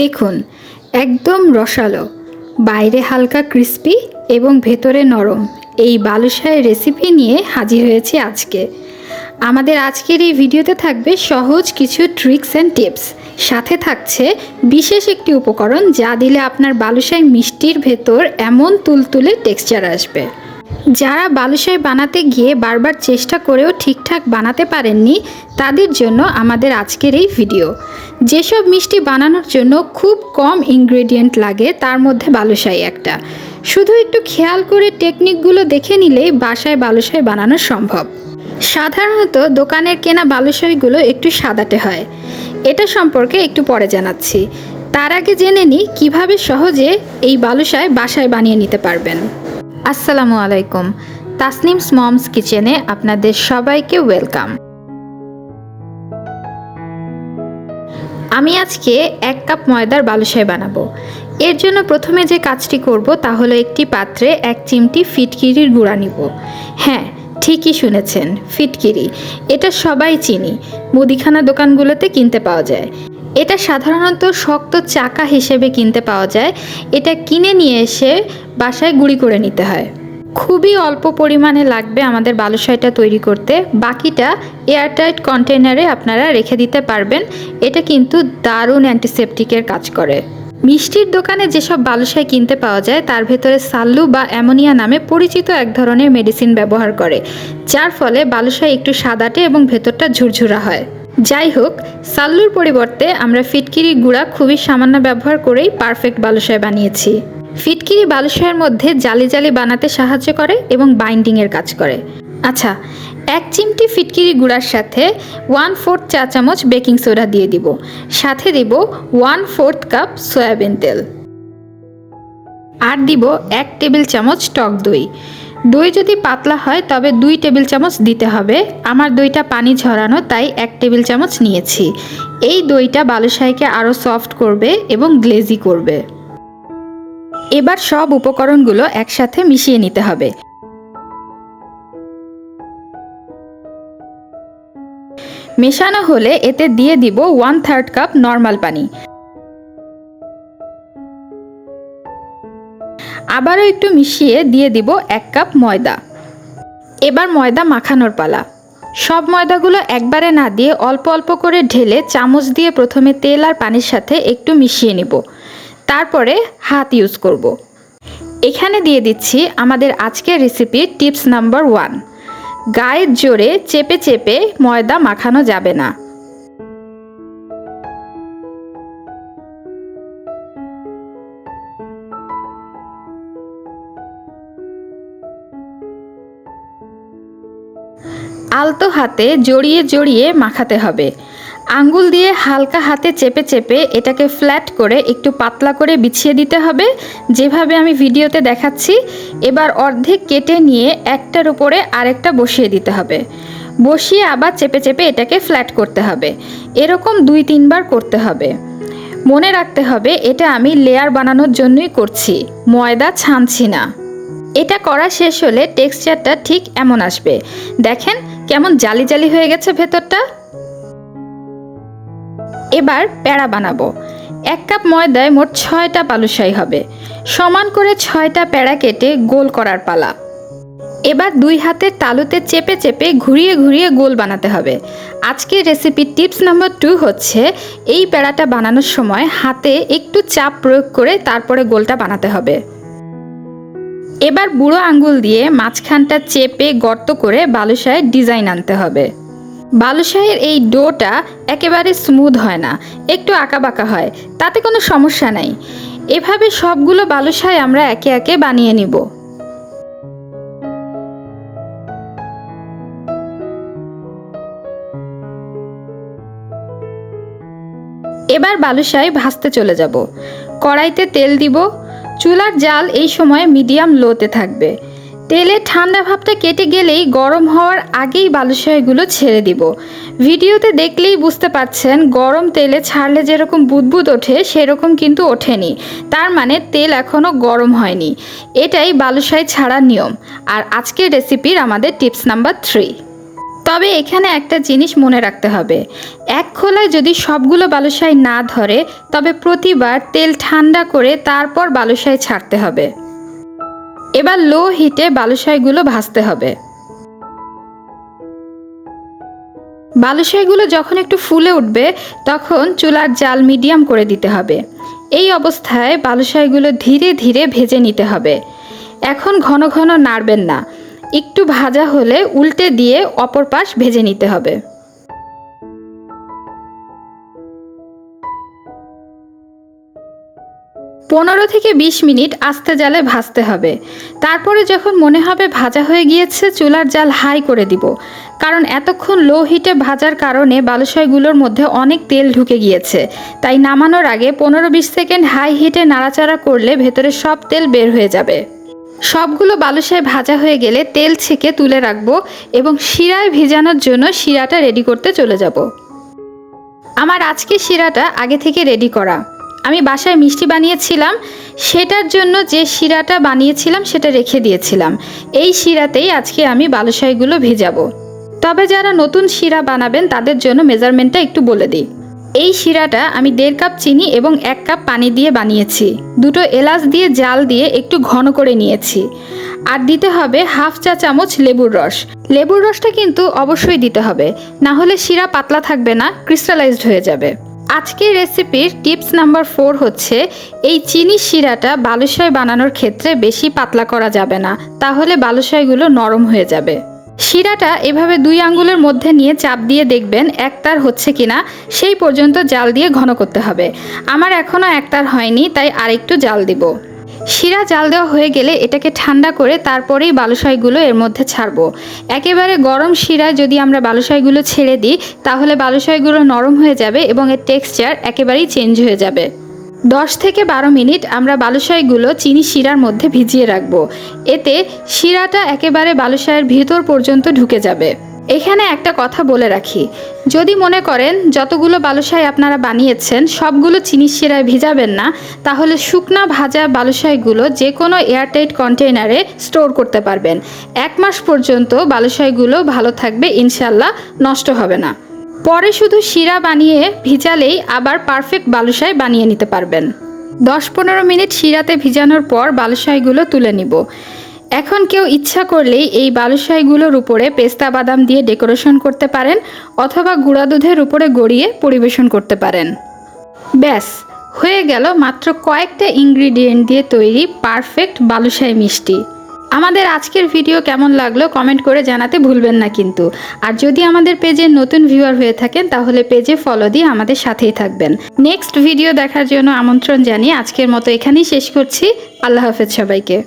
দেখুন, একদম রসালো। বাইরে হালকা ক্রিস্পি এবং ভেতরে নরম। এই বালুশাহের রেসিপি নিয়ে হাজির হয়েছি আজকে। আমাদের আজকের এই ভিডিওতে থাকবে সহজ কিছু ট্রিক্স অ্যান্ড টিপস। সাথে থাকছে বিশেষ একটি উপকরণ যা দিলে আপনার বালুশাহী মিষ্টির ভেতর এমন তুলতুলে টেক্সচার আসবে। যারা বালুশাহী বানাতে গিয়ে বারবার চেষ্টা করেও ঠিকঠাক বানাতে পারেননি, তাদের জন্য আমাদের আজকের এই ভিডিও। যেসব মিষ্টি বানানোর জন্য খুব কম ইনগ্রেডিয়েন্ট লাগে, তার মধ্যে বালুশাহী একটা। শুধু একটু খেয়াল করে টেকনিকগুলো দেখে নিলেই বাসায় বালুশাহী বানানো সম্ভব। সাধারণত দোকানের কেনা বালুশাইগুলো একটু সাদাটে হয়। এটা সম্পর্কে একটু পরে জানাচ্ছি। তার আগে জেনে নিই কীভাবে সহজে এই বালুশায় বাসায় বানিয়ে নিতে পারবেন। আসসালামু আলাইকুম। তাসনিম মমস কিচেনে আপনাদের সবাইকে ওয়েলকাম। আমি আজকে এক কাপ ময়দার বালুশাই বানাবো। এর জন্য প্রথমে যে কাজটি করব তা হলো একটি পাত্রে এক চিমটি ফিটকিরির গুঁড়া নিব। হ্যাঁ ঠিকই শুনেছেন, ফিটকিরি। এটা সবাই চিনি। মুদিখানা দোকানগুলোতে কিনতে পাওয়া যায়। এটা সাধারণত শক্ত চাকা হিসেবে কিনতে পাওয়া যায়। এটা কিনে নিয়ে এসে বাসায় গুঁড়ি করে নিতে হয়। খুবই অল্প পরিমাণে লাগবে আমাদের বালুশাইটা তৈরি করতে। বাকিটা এয়ারটাইট কন্টেনারে আপনারা রেখে দিতে পারবেন। এটা কিন্তু দারুণ অ্যান্টিসেপটিকের কাজ করে। মিষ্টির দোকানে যেসব বালুশাই কিনতে পাওয়া যায়, তার ভেতরে সাল্লু বা অ্যামোনিয়া নামে পরিচিত এক ধরনের মেডিসিন ব্যবহার করে, যার ফলে বালুশাই একটু সাদাটে এবং ভেতরটা ঝুরঝুরা হয়। যাই হোক সাল্লুর পরিবর্তে আমরা ফিটকিরি গুঁড়া খুবই সামান্য ব্যবহার করেই পারফেক্ট বালুশাই বানিয়েছি। ফিটকিরি বালুশাইয়ের মধ্যে জালি জালি বানাতে সাহায্য করে এবং বাইন্ডিংয়ের কাজ করে। আচ্ছা এক চিমটি ফিটকিরি গুঁড়ার সাথে ওয়ান ফোর্থ চা চামচ বেকিং সোডা দিয়ে দিব। সাথে দিব ওয়ান ফোর্থ কাপ সয়াবিন তেল। আর দিব এক টেবিল চামচ টক দই। দই যদি পাতলা হয়, তবে দুই টেবিল চামচ দিতে হবে। আমার দইটা পানি ঝরানো, তাই এক টেবিল চামচ নিয়েছি। এই দইটা বালুশাহীকে আরও সফট করবে এবং গ্লেজি করবে। এবার সব উপকরণগুলো একসাথে মিশিয়ে নিতে হবে। মেশানো হলে এতে দিয়ে দিব ওয়ান থার্ড কাপ নর্মাল পানি। আবারও একটু মিশিয়ে দিয়ে দিব এক কাপ ময়দা। এবার ময়দা মাখানোর পালা। সব ময়দাগুলো একবারে না দিয়ে অল্প অল্প করে ঢেলে চামচ দিয়ে প্রথমে তেল আর পানির সাথে একটু মিশিয়ে নিব। তারপরে হাত ইউজ করব। এখানে দিয়ে দিচ্ছি আমাদের আজকের রেসিপি টিপস নাম্বার ওয়ান। গায়ের জোরে চেপে চেপে ময়দা মাখানো যাবে না। আলতো হাতে জড়িয়ে জড়িয়ে মাখাতে হবে। আঙ্গুল দিয়ে হালকা হাতে চেপে চেপে এটাকে ফ্ল্যাট করে একটু পাতলা করে বিছিয়ে দিতে হবে। যেভাবে আমি ভিডিওতে দেখাচ্ছি, এবার অর্ধেক কেটে নিয়ে একটার উপরে আরেকটা বসিয়ে দিতে হবে। বসিয়ে আবার চেপে চেপে এটাকে ফ্ল্যাট করতে হবে। এরকম দুই তিনবার করতে হবে। মনে রাখতে হবে, এটা আমি লেয়ার বানানোর জন্যই করছি, ময়দা ছানছি না। এটা করা শেষ হলে টেক্সচারটা ঠিক এমন আসবে। দেখেন কেমন জালি জালি হয়ে গেছে ভেতরটা? এবার প্যাড়া বানাবো। এক কাপ ময়দায় মোট ছয়টা পালুশাই হবে। সমান করে ছয়টা প্যাড়া কেটে গোল করার পালা। এবার দুই হাতের তালুতে চেপে চেপে ঘুরিয়ে ঘুরিয়ে গোল বানাতে হবে। আজকের রেসিপির টিপস নাম্বার টু হচ্ছে, এই প্যাড়াটা বানানোর সময় হাতে একটু চাপ প্রয়োগ করে তারপরে গোলটা বানাতে হবে। এবার বুড়ো আঙ্গুল দিয়ে মাঝখানটা চেপে গর্ত করে বালুশাহের ডিজাইন আনতে হবে। বালুশাহের এই ডোটা একেবারে স্মুথ হয় না, একটু আঁকাবাঁকা হয়, তাতে কোনো সমস্যা নাই। এভাবে সবগুলো বালুশায় আমরা একে একে বানিয়ে নিব। এবার বালুশাই ভাজতে চলে যাব। কড়াইতে তেল দিব চুলার জাল এই সময় মিডিয়াম লোতে থাকবে। তেলে ঠান্ডা ভাবটা কেটে গেলেই গরম হওয়ার আগেই বালুশাহিগুলো ছেড়ে দিব। ভিডিওতে দেখলেই বুঝতে পারছেন, গরম তেলে ছাড়লে যেরকম বুদবুদ ওঠে, সেরকম কিন্তু ওঠেনি। তার মানে তেল এখনও গরম হয়নি। এটাই বালুশাহি ছাড়ার নিয়ম। আর আজকের রেসিপির আমাদের টিপস নাম্বার থ্রি তবে এখানে একটা জিনিস মনে রাখতে হবে। এক খোলায় যদি সবগুলো বালুশাই না ধরে, তবে প্রতিবার তেল ঠান্ডা করে তারপর বালুশাই ছাড়তে হবে। এবার লো হিটে বালুশাইগুলো ভাজতে হবে। বালুশাইগুলো যখন একটু ফুলে উঠবে, তখন চুলার জাল মিডিয়াম করে দিতে হবে। এই অবস্থায় বালুশাইগুলো ধীরে ধীরে ভেজে নিতে হবে। এখন ঘন ঘন নাড়বেন না। একটু ভাজা হলে উল্টে দিয়ে অপর পাশ ভেজে নিতে হবে। পনেরো থেকে বিশ মিনিট আস্তে জালে ভাজতে হবে। তারপরে যখন মনে হবে ভাজা হয়ে গিয়েছে, চুলার জাল হাই করে দিব। কারণ এতক্ষণ লো হিটে ভাজার কারণে বালুশাইগুলোর মধ্যে অনেক তেল ঢুকে গিয়েছে। তাই নামানোর আগে পনেরো বিশ সেকেন্ড হাই হিটে নাড়াচাড়া করলে ভেতরে সব তেল বের হয়ে যাবে। সবগুলো বালুশাই ভাজা হয়ে গেলে তেল ছেঁকে তুলে রাখব এবং শিরায় ভেজানোর জন্য শিরাটা রেডি করতে চলে যাব। আমার আজকে শিরাটা আগে থেকে রেডি করা। আমি বাসায় মিষ্টি বানিয়েছিলাম, সেটার জন্য যে শিরাটা বানিয়েছিলাম সেটা রেখে দিয়েছিলাম। এই শিরাতেই আজকে আমি বালুশাইগুলো ভেজাবো। তবে যারা নতুন শিরা বানাবেন তাদের জন্য মেজারমেন্টটা একটু বলে দিই। এই শিরাটা আমি দেড় কাপ চিনি এবং এক কাপ পানি দিয়ে বানিয়েছি। দুটো এলাচ দিয়ে জাল দিয়ে একটু ঘন করে নিয়েছি। আর দিতে হবে হাফ চা চামচ লেবুর রস। লেবুর রসটা কিন্তু অবশ্যই দিতে হবে, না হলে শিরা পাতলা থাকবে না, ক্রিস্টালাইজড হয়ে যাবে। আজকের রেসিপির টিপস নাম্বার ফোর হচ্ছে, এই চিনি শিরাটা বালুশাই বানানোর ক্ষেত্রে বেশি পাতলা করা যাবে না, তাহলে বালুশাইগুলো নরম হয়ে যাবে। শিরাটা এভাবে দুই আঙ্গুলের মধ্যে নিয়ে চাপ দিয়ে দেখবেন একতার হচ্ছে কিনা, সেই পর্যন্ত জাল দিয়ে ঘন করতে হবে। আমার এখনও একতার হয়নি, তাই আরেকটু জাল দিব। শিরা জাল দেওয়া হয়ে গেলে এটাকে ঠান্ডা করে তারপরেই বালুশাইগুলো এর মধ্যে ছাড়বো। একেবারে গরম শিরায় যদি আমরা বালুশাইগুলো ছেড়ে দিই, তাহলে বালুশাইগুলো নরম হয়ে যাবে এবং এর টেক্সচার একেবারেই চেঞ্জ হয়ে যাবে। দশ থেকে বারো মিনিট আমরা বালুশাইগুলো চিনি শিরার মধ্যে ভিজিয়ে রাখব। এতে শিরাটা একেবারে বালুশাইয়ের ভিতর পর্যন্ত ঢুকে যাবে। এখানে একটা কথা বলে রাখি। যদি মনে করেন যতগুলো বালুশাই আপনারা বানিয়েছেন, সবগুলো চিনি শিরায় ভিজাবেন না, তাহলে শুকনা ভাজা বালুশাইগুলো যে কোনো এয়ারটাইট কন্টেইনারে স্টোর করতে পারবেন। এক মাস পর্যন্ত বালুশাইগুলো ভালো থাকবে ইনশাল্লাহ নষ্ট হবে না। পরে শুধু শিরা বানিয়ে ভিজালেই আবার পারফেক্ট বালুশাই বানিয়ে নিতে পারবেন। দশ পনেরো মিনিট শিরাতে ভিজানোর পর বালুশাইগুলো তুলে নিব। এখন কেউ ইচ্ছা করলেই এই বালুশাইগুলোর উপরে পেস্তা বাদাম দিয়ে ডেকোরেশন করতে পারেন অথবা গুঁড়া দুধের উপরে গড়িয়ে পরিবেশন করতে পারেন। ব্যাস, হয়ে গেল মাত্র কয়েকটা ইনগ্রিডিয়েন্ট দিয়ে তৈরি পারফেক্ট বালুশাই মিষ্টি। আমাদের আজকের ভিডিও কেমন লাগল কমেন্ট করে জানাতে ভুলবেন না কিন্তু। আর যদি আমাদের পেজে নতুন ভিউয়ার হয়ে থাকেন, তাহলে পেজে ফলো দিয়ে আমাদের সাথেই থাকবেন। নেক্সট ভিডিও দেখার জন্য আমন্ত্রণ জানিয়ে আজকের মতো এখানেই শেষ করছি। আল্লাহ হাফেজ সবাইকে।